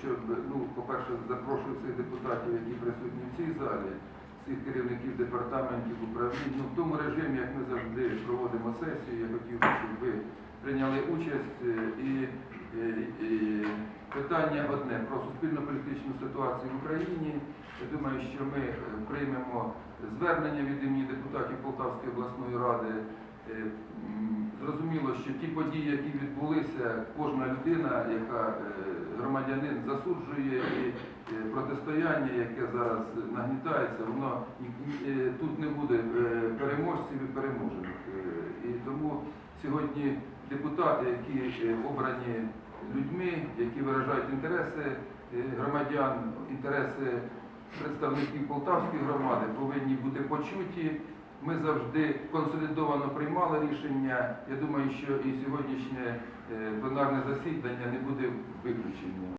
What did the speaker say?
щоб, ну, по-перше, запрошую всіх депутатів, які присутні в цій залі, всіх керівників департаментів, управлінь. Ну, в тому режимі, як ми завжди проводимо сесію, я хотів би, щоб ви прийняли участь. е, І, е, і питання одне про суспільно-політичну ситуацію в Україні. Я думаю, що ми е, приймемо звернення від імені депутатів Полтавської обласної ради. Зрозуміло, що ті події, які відбулися, кожна людина, яка засуджує і е, протистояння, яке зараз нагнітається, воно е, тут не буде е, переможців і переможених. І тому сьогодні депутати, які обрані людьми, які виражають інтереси громадян, інтереси представників Полтавської громади, повинні бути почуті. Ми завжди консолідовано приймали рішення. Я думаю, що і сьогоднішнє пленарне засідання не буде виключенням.